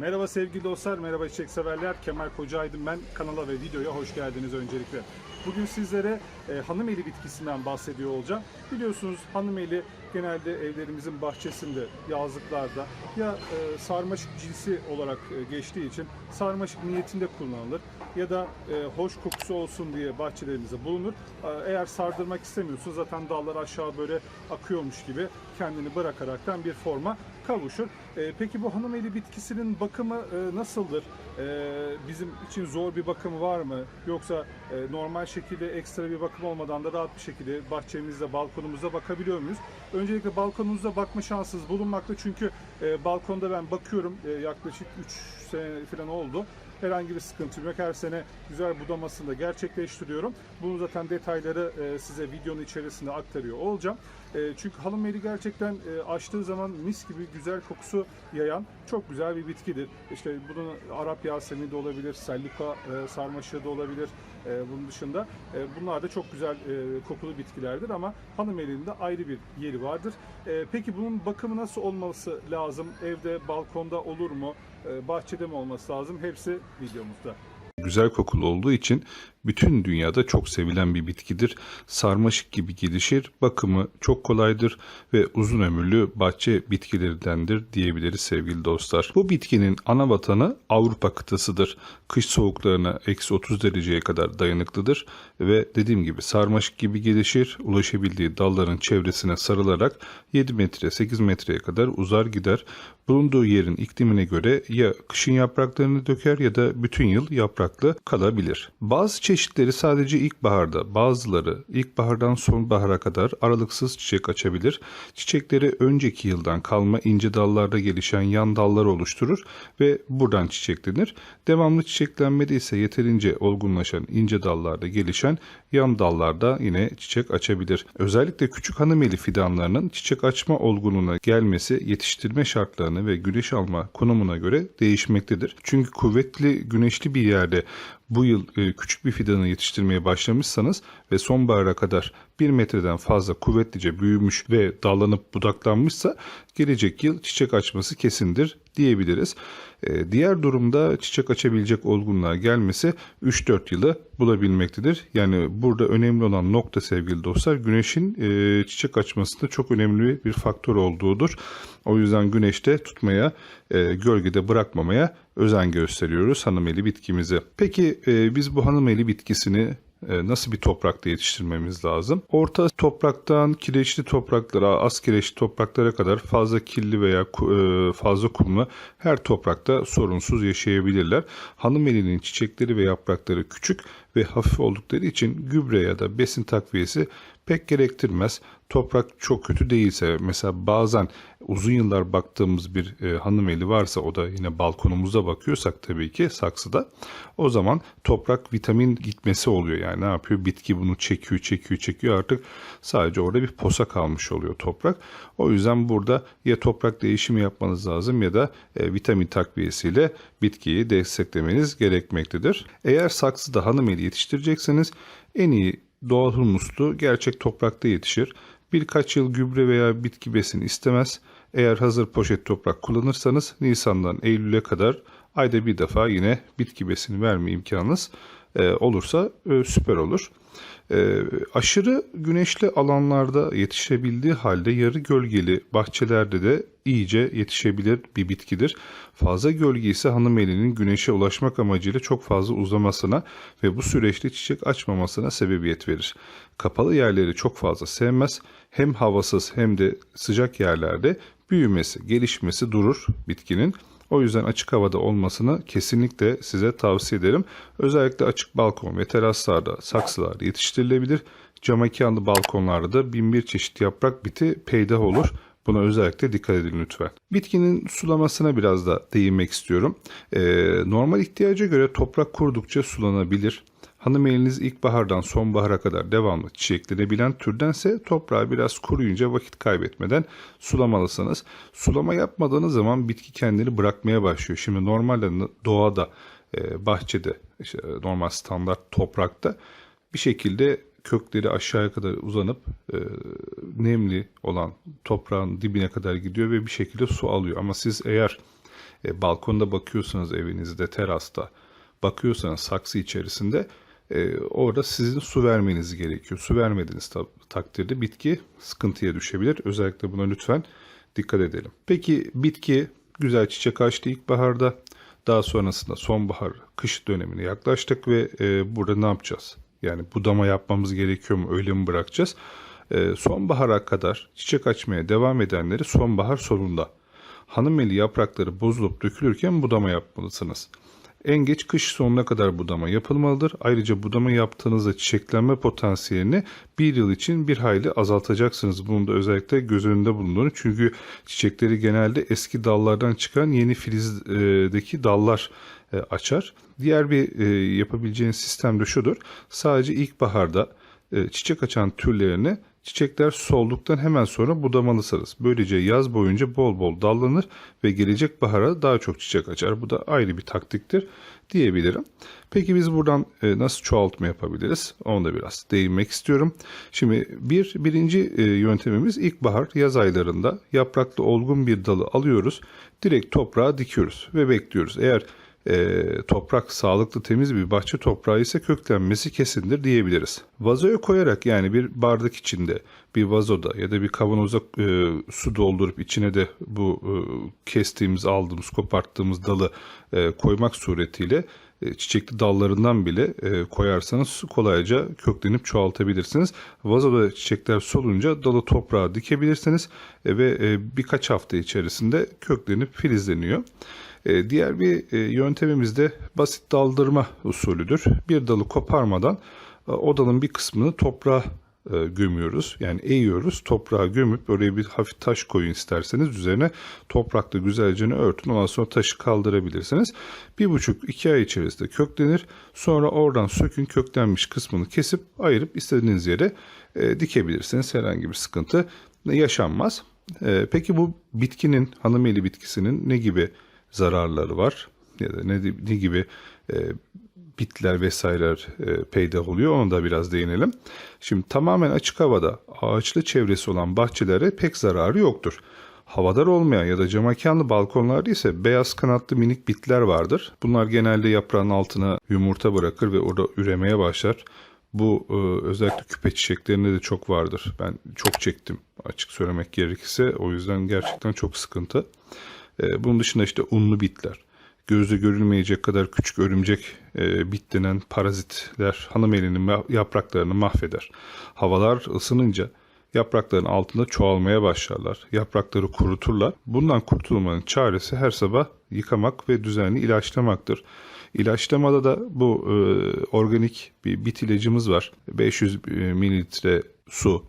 Merhaba sevgili dostlar, merhaba çiçek severler. Kemal Kocaaydın ben. Kanala ve videoya hoş geldiniz öncelikle. Bugün sizlere e, hanım eli bitkisinden bahsediyor olacağım. Biliyorsunuz hanım eli genelde evlerimizin bahçesinde, yazlıklarda ya e, sarmaşık cinsi olarak e, geçtiği için sarmaşık niyetinde kullanılır ya da e, hoş kokusu olsun diye bahçelerimizde bulunur. E, eğer sardırmak istemiyorsunuz zaten dallar aşağı böyle akıyormuş gibi kendini bırakaraktan bir forma kavuşur. E, peki bu hanım eli bitkisinin bakımı e, nasıldır? E, bizim için zor bir bakımı var mı? Yoksa e, normal şekilde ekstra bir bakım olmadan da rahat bir şekilde bahçemizde, balkonumuzda bakabiliyor muyuz? Öncelikle balkonunuzda bakma şansınız bulunmakta çünkü e, balkonda ben bakıyorum e, yaklaşık 3 sene falan oldu. Herhangi bir sıkıntım yok. Her sene güzel budamasını da gerçekleştiriyorum. Bunun zaten detayları e, size videonun içerisinde aktarıyor olacağım. E, çünkü halım eli gerçekten e, açtığı zaman mis gibi güzel kokusu yayan çok güzel bir bitkidir. İşte bunun Arap Yasemini de olabilir, Sellika e, sarmaşığı da olabilir. E, bunun dışında e, bunlar da çok güzel e, kokulu bitkilerdir ama hanım elinde ayrı bir yeri vardır. E, peki bunun bakımı nasıl olması lazım? Evde, balkonda olur mu? E, bahçede mi olması lazım? Hepsi videomuzda. Güzel kokulu olduğu için bütün dünyada çok sevilen bir bitkidir. Sarmaşık gibi gelişir, bakımı çok kolaydır ve uzun ömürlü bahçe bitkilerindendir diyebiliriz sevgili dostlar. Bu bitkinin ana vatanı Avrupa kıtasıdır. Kış soğuklarına eksi 30 dereceye kadar dayanıklıdır ve dediğim gibi sarmaşık gibi gelişir. Ulaşabildiği dalların çevresine sarılarak 7 metre 8 metreye kadar uzar gider. Bulunduğu yerin iklimine göre ya kışın yapraklarını döker ya da bütün yıl yapraklı kalabilir. Bazı çeşitleri sadece ilkbaharda, bazıları ilkbahardan sonbahara kadar aralıksız çiçek açabilir. Çiçekleri önceki yıldan kalma ince dallarda gelişen yan dallar oluşturur ve buradan çiçeklenir. Devamlı çiçeklenmede ise yeterince olgunlaşan ince dallarda gelişen yan dallarda yine çiçek açabilir. Özellikle küçük hanımeli fidanlarının çiçek açma olgunluğuna gelmesi yetiştirme şartlarını ve güneş alma konumuna göre değişmektedir. Çünkü kuvvetli güneşli bir yerde bu yıl e, küçük bir fidanı yetiştirmeye başlamışsanız ve sonbahara kadar 1 metreden fazla kuvvetlice büyümüş ve dallanıp budaklanmışsa gelecek yıl çiçek açması kesindir diyebiliriz. E, diğer durumda çiçek açabilecek olgunluğa gelmesi 3-4 yılı bulabilmektedir. Yani burada önemli olan nokta sevgili dostlar güneşin e, çiçek açmasında çok önemli bir faktör olduğudur. O yüzden güneşte tutmaya, e, gölgede bırakmamaya özen gösteriyoruz hanımeli bitkimizi. Peki e, biz bu hanımeli bitkisini e, nasıl bir toprakta yetiştirmemiz lazım? Orta topraktan kireçli topraklara, az kireçli topraklara kadar fazla kirli veya e, fazla kumlu her toprakta sorunsuz yaşayabilirler. Hanım elinin çiçekleri ve yaprakları küçük ve hafif oldukları için gübre ya da besin takviyesi pek gerektirmez. Toprak çok kötü değilse mesela bazen uzun yıllar baktığımız bir e, hanım eli varsa o da yine balkonumuzda bakıyorsak tabii ki saksıda o zaman toprak vitamin gitmesi oluyor yani ne yapıyor bitki bunu çekiyor çekiyor çekiyor artık sadece orada bir posa kalmış oluyor toprak. O yüzden burada ya toprak değişimi yapmanız lazım ya da e, vitamin takviyesiyle bitkiyi desteklemeniz gerekmektedir. Eğer saksıda hanım eli yetiştirecekseniz en iyi doğal humuslu gerçek toprakta yetişir. Birkaç yıl gübre veya bitki besini istemez. Eğer hazır poşet toprak kullanırsanız Nisan'dan Eylül'e kadar ayda bir defa yine bitki besini verme imkanınız e, olursa e, süper olur. E, aşırı güneşli alanlarda yetişebildiği halde yarı gölgeli bahçelerde de iyice yetişebilir bir bitkidir. Fazla gölge ise hanım elinin güneşe ulaşmak amacıyla çok fazla uzamasına ve bu süreçte çiçek açmamasına sebebiyet verir. Kapalı yerleri çok fazla sevmez. Hem havasız hem de sıcak yerlerde büyümesi, gelişmesi durur bitkinin. O yüzden açık havada olmasını kesinlikle size tavsiye ederim. Özellikle açık balkon ve teraslarda saksılar yetiştirilebilir. Cam mekanlı balkonlarda da bin bir çeşit yaprak biti peydah olur. Buna özellikle dikkat edin lütfen. Bitkinin sulamasına biraz da değinmek istiyorum. Ee, normal ihtiyaca göre toprak kurdukça sulanabilir. Hanım eliniz ilkbahardan sonbahara kadar devamlı çiçeklenebilen türdense toprağı biraz kuruyunca vakit kaybetmeden sulamalısınız. Sulama yapmadığınız zaman bitki kendini bırakmaya başlıyor. Şimdi normalde doğada, e, bahçede, işte normal standart toprakta bir şekilde kökleri aşağıya kadar uzanıp e, nemli olan toprağın dibine kadar gidiyor ve bir şekilde su alıyor. Ama siz eğer E, balkonda bakıyorsanız evinizde, terasta, bakıyorsanız saksı içerisinde e, orada sizin su vermeniz gerekiyor. Su vermediğiniz ta- takdirde bitki sıkıntıya düşebilir. Özellikle buna lütfen dikkat edelim. Peki bitki güzel çiçek açtı ilkbaharda. Daha sonrasında sonbahar, kış dönemine yaklaştık ve e, burada ne yapacağız? Yani budama yapmamız gerekiyor mu? Öyle mi bırakacağız? E, sonbahara kadar çiçek açmaya devam edenleri sonbahar sonunda hanımeli yaprakları bozulup dökülürken budama yapmalısınız. En geç kış sonuna kadar budama yapılmalıdır. Ayrıca budama yaptığınızda çiçeklenme potansiyelini bir yıl için bir hayli azaltacaksınız. Bunu da özellikle göz önünde bulundurun. Çünkü çiçekleri genelde eski dallardan çıkan yeni filizdeki dallar e, açar. Diğer bir e, yapabileceğiniz sistem de şudur. Sadece ilkbaharda e, çiçek açan türlerini çiçekler solduktan hemen sonra budamalısınız. Böylece yaz boyunca bol bol dallanır ve gelecek bahara daha çok çiçek açar. Bu da ayrı bir taktiktir diyebilirim. Peki biz buradan e, nasıl çoğaltma yapabiliriz? Onu da biraz değinmek istiyorum. Şimdi bir birinci e, yöntemimiz ilkbahar yaz aylarında yapraklı olgun bir dalı alıyoruz. Direkt toprağa dikiyoruz ve bekliyoruz. Eğer e, toprak sağlıklı temiz bir bahçe toprağı ise köklenmesi kesindir diyebiliriz. Vazoya koyarak yani bir bardak içinde bir vazoda ya da bir kavanoza e, su doldurup içine de bu e, kestiğimiz aldığımız koparttığımız dalı e, koymak suretiyle e, çiçekli dallarından bile e, koyarsanız kolayca köklenip çoğaltabilirsiniz. Vazoda çiçekler solunca dalı toprağa dikebilirsiniz e, ve birkaç hafta içerisinde köklenip filizleniyor. E, Diğer bir e, yöntemimiz de basit daldırma usulüdür. Bir dalı koparmadan e, o dalın bir kısmını toprağa gömüyoruz. Yani eğiyoruz. Toprağa gömüp oraya bir hafif taş koyun isterseniz üzerine toprakla güzelce örtün. Ondan sonra taşı kaldırabilirsiniz. Bir buçuk iki ay içerisinde köklenir. Sonra oradan sökün köklenmiş kısmını kesip ayırıp istediğiniz yere dikebilirsiniz. Herhangi bir sıkıntı yaşanmaz. Peki bu bitkinin hanımeli bitkisinin ne gibi zararları var ya da ne, ne gibi e, bitler vesaireler e, peydah oluyor onu da biraz değinelim. Şimdi tamamen açık havada ağaçlı çevresi olan bahçelere pek zararı yoktur. Havadar olmayan ya da camakanlı balkonlarda ise beyaz kanatlı minik bitler vardır. Bunlar genelde yaprağın altına yumurta bırakır ve orada üremeye başlar. Bu e, özellikle küpe çiçeklerinde de çok vardır. Ben çok çektim açık söylemek gerekirse. O yüzden gerçekten çok sıkıntı. E, bunun dışında işte unlu bitler, gözle görülmeyecek kadar küçük örümcek e, bit denen parazitler hanım elinin yapraklarını mahveder. Havalar ısınınca yaprakların altında çoğalmaya başlarlar. Yaprakları kuruturlar. Bundan kurtulmanın çaresi her sabah yıkamak ve düzenli ilaçlamaktır. İlaçlamada da bu e, organik bir bit ilacımız var. 500 mililitre su,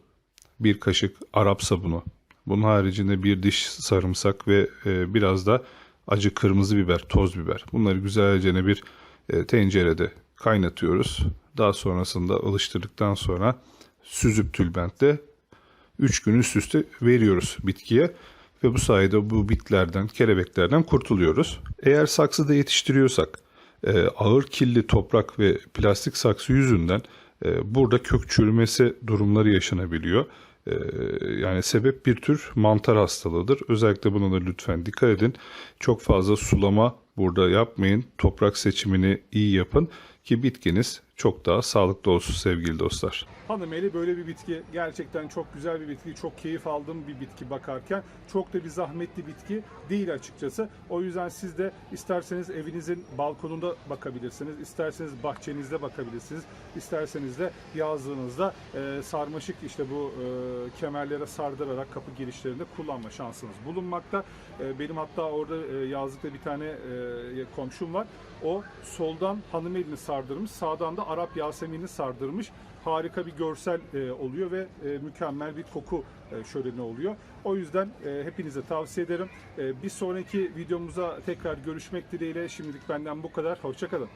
bir kaşık Arap sabunu, bunun haricinde bir diş sarımsak ve e, biraz da acı kırmızı biber, toz biber. Bunları güzelce bir e, tencerede kaynatıyoruz. Daha sonrasında ılıştırdıktan sonra süzüp tülbentle 3 gün üst üste veriyoruz bitkiye ve bu sayede bu bitlerden, kelebeklerden kurtuluyoruz. Eğer saksıda yetiştiriyorsak e, ağır kirli toprak ve plastik saksı yüzünden e, burada kök çürümesi durumları yaşanabiliyor. E, yani sebep bir tür mantar hastalığıdır. Özellikle buna da lütfen dikkat edin. Çok fazla sulama burada yapmayın. Toprak seçimini iyi yapın ki bitkiniz çok daha sağlıklı olsun sevgili dostlar. Hanımeli böyle bir bitki. Gerçekten çok güzel bir bitki. Çok keyif aldığım bir bitki bakarken. Çok da bir zahmetli bitki değil açıkçası. O yüzden siz de isterseniz evinizin balkonunda bakabilirsiniz. isterseniz bahçenizde bakabilirsiniz. isterseniz de yazdığınızda e, sarmaşık işte bu e, kemerlere sardırarak kapı girişlerinde kullanma şansınız bulunmakta. E, benim hatta orada e, yazlıkta bir tane e, komşum var. O soldan hanım elini sardırmış, sağdan da Arap Yasemin'i sardırmış. Harika bir görsel e, oluyor ve e, mükemmel bir koku e, şöleni oluyor. O yüzden e, hepinize tavsiye ederim. E, bir sonraki videomuza tekrar görüşmek dileğiyle. Şimdilik benden bu kadar. Hoşçakalın.